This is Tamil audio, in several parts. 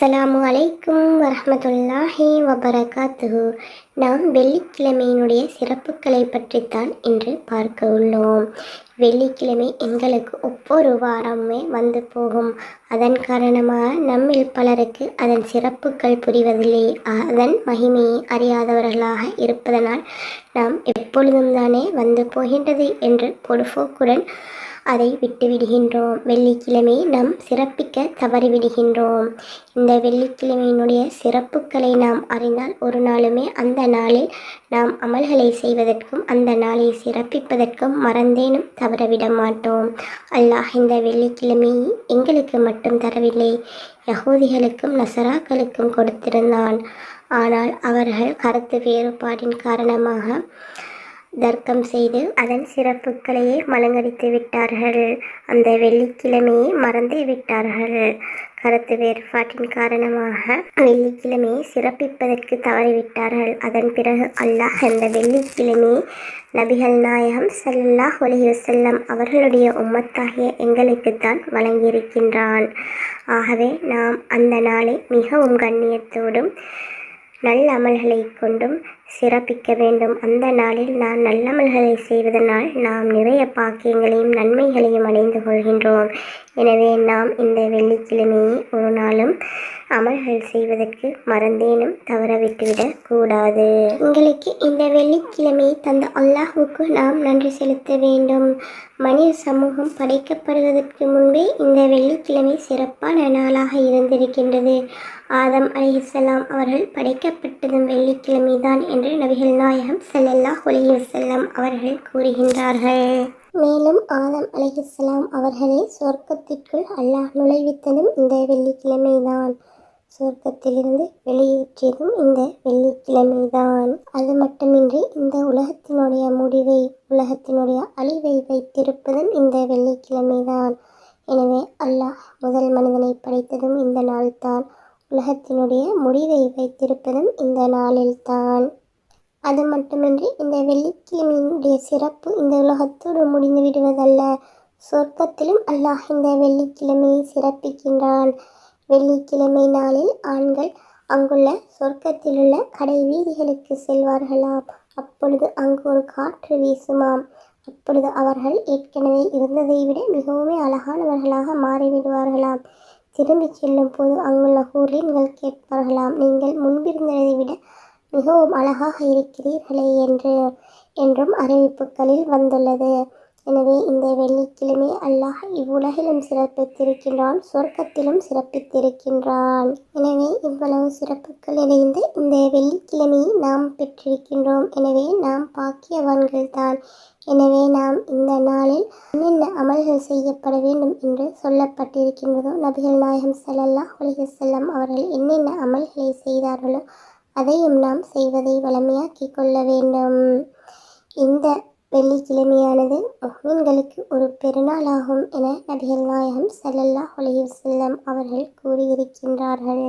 அஸ்ஸலாமு அலைக்கும் வரமத்துல்லாஹி வபரகாத்துஹு. நாம் வெள்ளிக்கிழமையினுடைய சிறப்புகளை பற்றித்தான் இன்று பார்க்க உள்ளோம். வெள்ளிக்கிழமை எங்களுக்கு ஒவ்வொரு வாரமுமே வந்து போகும். அதன் காரணமாக நம்மில் பலருக்கு அதன் சிறப்புகள் புரிவதில்லை. அதன் மகிமையை அறியாதவர்களாக இருப்பதனால் நாம் எப்பொழுதும் தானே வந்து போகின்றது என்று பொடுபோக்குடன் அதை விட்டுவிடுகின்றோம். வெள்ளிக்கிழமை நாம் சிறப்பிக்க தவறிவிடுகின்றோம். இந்த வெள்ளிக்கிழமையினுடைய சிறப்புகளை நாம் அறிந்தால் ஒரு நாளுமே அந்த நாளில் நாம் அமல்களை செய்வதற்கும் அந்த நாளை சிறப்பிப்பதற்கும் மறந்தேனும் தவறவிட மாட்டோம். அல்லாஹ் இந்த வெள்ளிக்கிழமையை எங்களுக்கு மட்டும் தரவில்லை யகூதிகளுக்கும் நசராக்களுக்கும் கொடுத்திருந்தான். ஆனால் அவர்கள் கருத்து வேறுபாடின் காரணமாக தர்க்கம் செய்து அதன் சிறப்புகளையே மலங்கடித்து விட்டார்கள். அந்த வெள்ளிக்கிழமையை மறந்தே விட்டார்கள். கருத்து வேறுபாட்டின் காரணமாக வெள்ளிக்கிழமையை சிறப்பிப்பதற்கு தவறிவிட்டார்கள். அதன் பிறகு அல்லாஹ் அந்த வெள்ளிக்கிழமையை நபிகள் நாயகம் சல்லாஹ் செல்லம் அவர்களுடைய உம்மத்தாகிய எங்களுக்குத்தான் வழங்கியிருக்கின்றான். ஆகவே நாம் அந்த நாளை மிகவும் கண்ணியத்தோடும் நல்ல அமல்களை கொண்டும் சிறப்பிக்க வேண்டும். அந்த நாளில் நாம் நல்லமல்களை செய்வதனால் நாம் நிறைய பாக்கியங்களையும் நன்மைகளையும் அடைந்து கொள்கின்றோம். எனவே நாம் இந்த வெள்ளிக்கிழமையை ஒரு நாளும் அமல்கள் செய்வதற்கு மறந்தேனும் தவற விட்டுவிடக் கூடாது. எங்களுக்கு இந்த வெள்ளிக்கிழமையை தந்த அல்லாஹுக்கு நாம் நன்றி செலுத்த வேண்டும். மனித சமூகம் படைக்கப்படுவதற்கு முன்பே இந்த வெள்ளிக்கிழமை சிறப்பான நாளாக இருந்திருக்கின்றது. ஆதம் அலிஹலாம் அவர்கள் படைக்கப்பட்டதும் வெள்ளிக்கிழமை தான் என்று நபிகள் நாயகம் செல்லல்லா அலைஹி அவர்கள் கூறுகின்றார்கள். மேலும் ஆதம் அலிஹலாம் அவர்களை சொர்க்கத்திற்குள் அல்லாஹ் நுழைவித்ததும் இந்த வெள்ளிக்கிழமை தான் சொர்க்கத்திலிருந்து வெளியேற்றியதும் இந்த வெள்ளிக்கிழமை தான் அது மட்டுமின்றி இந்த உலகத்தினுடைய முடிவை உலகத்தினுடைய அழிவை வைத்திருப்பதும் இந்த வெள்ளிக்கிழமை தான் எனவே அல்லாஹ் முதல் மனிதனை படைத்ததும் இந்த நாள்தான். உலகத்தினுடைய முடிவை வைத்திருப்பதும் இந்த நாளில்தான். அது மட்டுமின்றி இந்த வெள்ளிக்கிழமையினுடைய சிறப்பு இந்த உலகத்தோடு முடிந்து விடுவதல்ல. சொர்க்கத்திலும் அல்லாஹ் இந்த வெள்ளிக்கிழமையை சிறப்பிக்கின்றான். வெள்ளிக்கிழமை நாளில் ஆண்கள் அங்குள்ள சொர்க்கத்திலுள்ள கடை வீதிகளுக்கு செல்வார்களாம். அப்பொழுது அங்கு ஒரு காற்று வீசுமாம். அப்பொழுது அவர்கள் ஏற்கனவே இருந்ததை விட மிகவும் அழகானவர்களாக மாறிவிடுவார்களாம். திரும்பிச் செல்லும் போது அங்குள்ள ஹூர்லீன்கள் கேட்பார்களாம் நீங்கள் முன்பிருந்ததை விட மிகவும் அழகாக இருக்கிறீர்களே என்று என்றும் அறிவிப்புகளில் வந்துள்ளது. எனவே இந்த வெள்ளிக்கிழமை அல்லாஹ் இவ்வுலகிலும் சிறப்பித்திருக்கின்றான் சொர்க்கத்திலும் சிறப்பித்திருக்கின்றான். எனவே இவ்வளவு சிறப்புகள் நிறைந்த இந்த வெள்ளிக்கிழமையை நாம் பெற்றிருக்கின்றோம். எனவே நாம் பாக்கியவான்கள் தான் எனவே நாம் இந்த நாளில் என்னென்ன அமல்கள் செய்யப்பட வேண்டும் என்று சொல்லப்பட்டிருக்கின்றதோ நபிகள் நாயகம் ஸல்லல்லாஹு உலக செல்லம் அவர்கள் என்னென்ன அமல்களை செய்தார்களோ அதையும் நாம் செய்வதை வளமையாக்கி கொள்ள வேண்டும். இந்த வெள்ளிக்கிழமையானது முஹ்மின்களுக்கு ஒரு பெருநாளாகும் என நபிகள் நாயகம் சல்லல்லா அலைஹி செல்லம் அவர்கள் கூறியிருக்கின்றார்கள்.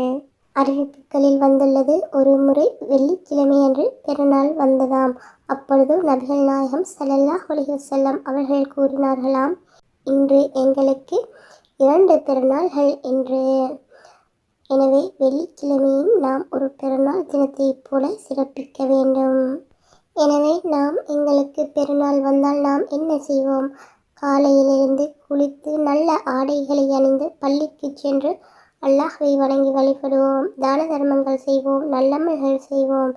அறிவிப்புகளில் வந்துள்ளது ஒரு முறை வெள்ளிக்கிழமையன்று பெருநாள் வந்ததாம். அப்பொழுது நபிகள் நாயகம் சல்லல்லா அலைஹி செல்லம் அவர்கள் கூறினார்களாம் இன்று எங்களுக்கு இரண்டு பெருநாள்கள் என்று. எனவே வெள்ளிக்கிழமையும் நாம் ஒரு பெருநாள் தினத்தைப் போல சிறப்பிக்க வேண்டும். எனவே நாம் எங்களுக்கு பெருநாள் வந்தால் நாம் என்ன செய்வோம்? காலையிலிருந்து குளித்து நல்ல ஆடைகளை அணிந்து பள்ளிக்கு சென்று அல்லாஹை வணங்கி வழிபடுவோம். தான தர்மங்கள் செய்வோம் நல்லமல்கள் செய்வோம்.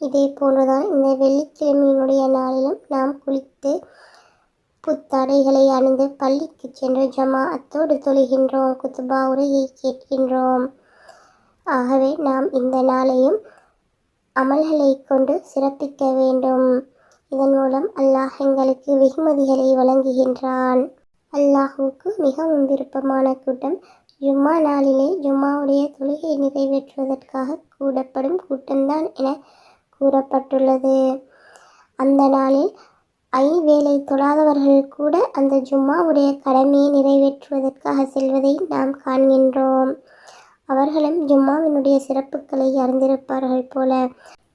இதே போன்றுதான் இந்த வெள்ளிக்கிழமையினுடைய நாளிலும் நாம் குளித்து புத்தாடைகளை அணிந்து பள்ளிக்கு சென்று ஜமா அத்தோடு தொழுகின்றோம் குத்துபா உரையை கேட்கின்றோம். ஆகவே நாம் இந்த நாளையும் அமல்களை கொண்டு சிறப்பிக்க வேண்டும். இதன் மூலம் அல்லாஹ் எங்களுக்கு வெகுமதிகளை வழங்குகின்றான். அல்லாஹுக்கு மிகவும் விருப்பமான கூட்டம் ஜும்மா நாளிலே ஜும்மாவுடைய தொழுகை நிறைவேற்றுவதற்காக கூடப்படும் கூட்டம்தான் என கூறப்பட்டுள்ளது. அந்த நாளில் ஐவேளை தொழாதவர்கள் கூட அந்த ஜும்மாவுடைய கடமையை நிறைவேற்றுவதற்காக செல்வதை நாம் காண்கின்றோம். அவர்களும் ஜும்மாவினுடைய சிறப்புகளை அறிந்திருப்பார்கள் போல.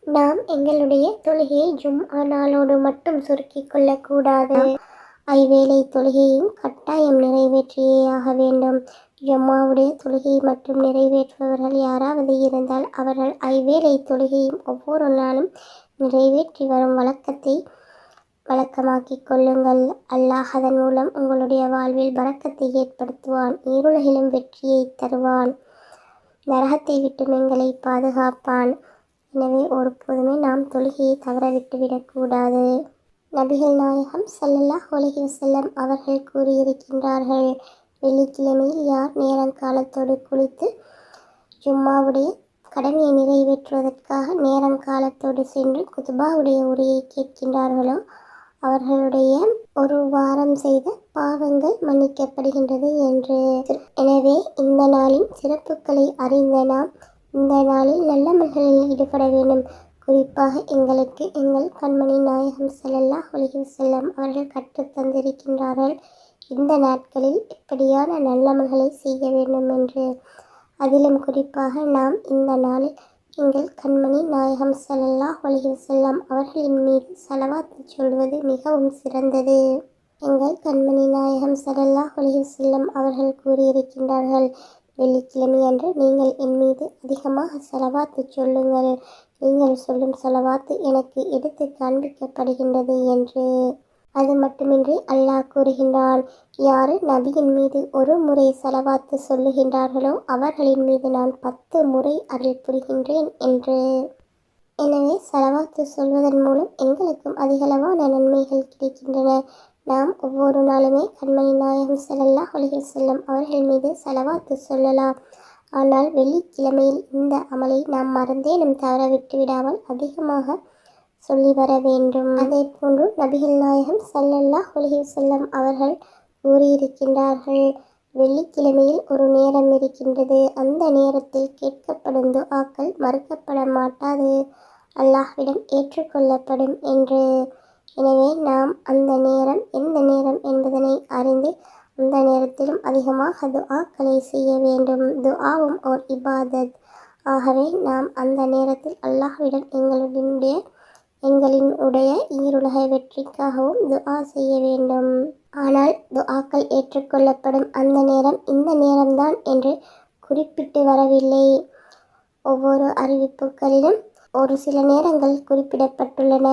நாம் எங்களுடைய தொழுகையை ஜும்மா நாளோடு மட்டும் சுருக்கிக் கொள்ளக்கூடாது. ஐவேளை தொழுகையும் கட்டாயம் நிறைவேற்றியே ஆக வேண்டும். ஜம்மாவுடைய தொழுகையை மட்டும் நிறைவேற்றுபவர்கள் யாராவது இருந்தால் அவர்கள் ஐவேளை தொழுகையும் ஒவ்வொரு நாளும் நிறைவேற்றி வரும் வழக்கத்தை வழக்கமாக்கிக் கொள்ளுங்கள். அல்லாஹ் அதன் மூலம் உங்களுடைய வாழ்வில் பறக்கத்தை ஏற்படுத்துவான் ஈருலகிலும் வெற்றியை தருவான். நரகத்தை விட்டும் எங்களை பாதுகாப்பான். எனவே ஒருபோதுமே நாம் தொழுகையை தவறவிட்டுவிடக்கூடாது நபிகள் நாயகம் சல்லல்லாஹ் அலைஹி வஸல்லம் அவர்கள் கூறியிருக்கின்றார்கள் வெள்ளிக்கிழமையில் யார் நேரங்காலத்தோடு குளித்து ஜும்மாவுடைய கடமையை நிறைவேற்றுவதற்காக நேரங்காலத்தோடு சென்று குதுபாவுடைய உரையை கேட்கின்றார்களோ? அவர்களுடைய ஒரு வாரம் செய்த பாவங்கள் மன்னிக்கப்படுகின்றது என்று எனவே இந்த நாளின் சிறப்புகளை அறிந்த நாம் இந்த நாளில் நல்லமல்களில் ஈடுபட வேண்டும். குறிப்பாக எங்களுக்கு எங்கள் கண்மணி நாயகம் செல்லல்லா அலைஹி செல்லம் அவர்கள் கற்றுத் தந்திருக்கின்றார்கள். இந்த நாட்களில் எப்படியான நல்லமல்களை செய்ய வேண்டும் என்று. அதிலும் குறிப்பாக நாம் இந்த நாளில் எங்கள் கண்மணி நாயகம் செல்லல்லா அலைஹி செல்லம் அவர்களின் மீது செலவாத்து சொல்வது மிகவும் சிறந்தது. எங்கள் கண்மணி நாயகம் சரல்லா அலைஹி வஸல்லம் அவர்கள் கூறியிருக்கின்றார்கள் வெள்ளிக்கிழமை அன்று நீங்கள் என் மீது அதிகமாக செலவாத்து சொல்லுங்கள். நீங்கள் சொல்லும் செலவாத்து எனக்கு எடுத்து காண்பிக்கப்படுகின்றது என்று. அது மட்டுமின்றி அல்லாஹ் கூறுகின்றான் யாரு நபியின் மீது ஒரு முறை செலவாத்து சொல்லுகின்றார்களோ அவர்களின் மீது நான் பத்து முறை அருள் புரிகின்றேன் என்று. எனவே செலவாத்து சொல்வதன் மூலம் எங்களுக்கும் அதிகளவான நன்மைகள் கிடைக்கின்றன. நாம் ஒவ்வொரு நாளுமே கண்மணி நாயகம் செல்லல்லா அலைஹி செல்லும் அவர்கள் மீது செலவாத்து சொல்லலாம். ஆனால் வெள்ளிக்கிழமையில் இந்த அமலை நாம் மறந்தேனும் தவற விட்டு விடாமல் அதிகமாக சொல்லி வர வேண்டும். அதே போன்று நபிகள் நாயகம் செல்லல்லா அலைஹி செல்லும் அவர்கள் கூறியிருக்கின்றார்கள் வெள்ளிக்கிழமையில் ஒரு நேரம் இருக்கின்றது. அந்த நேரத்தில் கேட்கப்படும் துஆக்கள் மறுக்கப்பட மாட்டாது. அல்லாஹ்விடம் ஏற்றுக்கொள்ளப்படும் என்று. எனவே நாம் அந்த நேரம் எந்த நேரம் என்பதனை அறிந்து அந்த நேரத்திலும் அதிகமாக துஆக்களை செய்ய வேண்டும். துஆவும் ஓர் இபாதத். ஆகவே நாம் அந்த நேரத்தில் அல்லாஹ்விடம் எங்களுடைய எங்களின் உடைய ஈருலக வெற்றிக்காகவும் துஆ செய்ய வேண்டும். ஆனால் துஆக்கள் ஏற்றுக்கொள்ளப்படும் அந்த நேரம் இந்த நேரம்தான் என்று குறிப்பிட்டு வரவில்லை. ஒவ்வொரு அறிவிப்புகளிலும் ஒரு சில நேரங்கள் குறிப்பிடப்பட்டுள்ளன.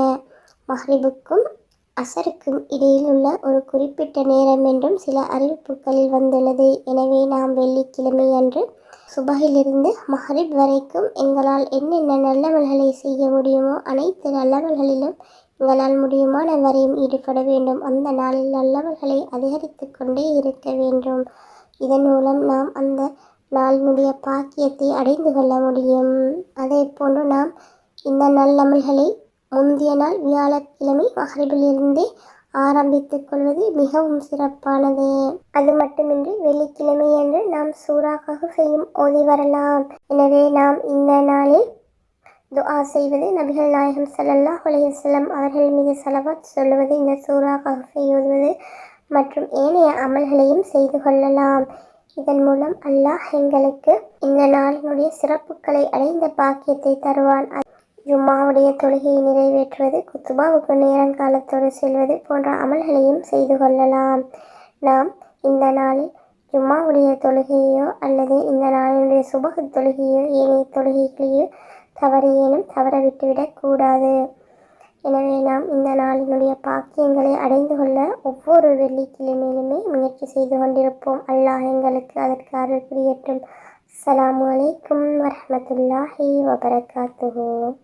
மஹ்ரிபுக்கும் அசருக்கும் இடையில் உள்ள ஒரு குறிப்பிட்ட நேரம் என்றும் சில அறிவிப்புகளில் வந்துள்ளது. எனவே நாம் வெள்ளிக்கிழமை அன்று சுபகிலிருந்து மஹரிப் வரைக்கும் எங்களால் என்னென்ன நல்லவல்களை செய்ய முடியுமோ அனைத்து நல்லவர்களிலும் எங்களால் முடியுமான வரையும் ஈடுபட வேண்டும். அந்த நாளில் நல்லவர்களை அதிகரித்து கொண்டே இருக்க வேண்டும். இதன் மூலம் நாம் அந்த நாளினுடைய பாக்கியத்தை அடைந்து கொள்ள முடியும். அதே போன்று நாம் இந்த நல்லமல்களை முந்தைய நாள் வியாழக்கிழமை மகரிபிலிருந்தே ஆரம்பித்துக் கொள்வது மிகவும் சிறப்பானது. அது மட்டுமின்றி வெள்ளிக்கிழமை என்று நாம் சூரா செய்யும் ஓதி வரலாம். எனவே நாம் இந்த நாளில் துஆ செய்வது நபிகள் நாயகம் சல்லல்லா அலைஹி அவர்கள் மீது ஸலவாத் சொல்லுவது இந்த சூரா செய்வது ஓதுவது மற்றும் ஏனைய அமல்களையும் செய்து கொள்ளலாம். இதன் மூலம் அல்லாஹ் எங்களுக்கு இந்த நாளினுடைய சிறப்புகளை அடைந்த பாக்கியத்தை தருவான். ஜும்மாவுடைய தொழுகையை நிறைவேற்றுவது குத்துபாவுக்கு நேரங்காலத்தோடு செல்வது போன்ற அமல்களையும் செய்து கொள்ளலாம். நாம் இந்த நாளில் ஜும்மாவுடைய தொழுகையோ அல்லது இந்த நாளினுடைய சுபக தொழுகையோ ஏனைய தொழுகைகளையோ தவறியேனும் தவற விட்டுவிடக்கூடாது எனவே நாம் இந்த நாளினுடைய பாக்கியங்களை அடைந்து கொள்ள ஒவ்வொரு வெள்ளிக்கிழமையிலுமே முயற்சி செய்து கொண்டிருப்போம். அல்லாஹ் எங்களுக்கு அதற்கு அருள் புரியட்டும். அஸ்லாம் வலைக்கம் வரமத்துல்லாஹி வபரகாத்துஹு.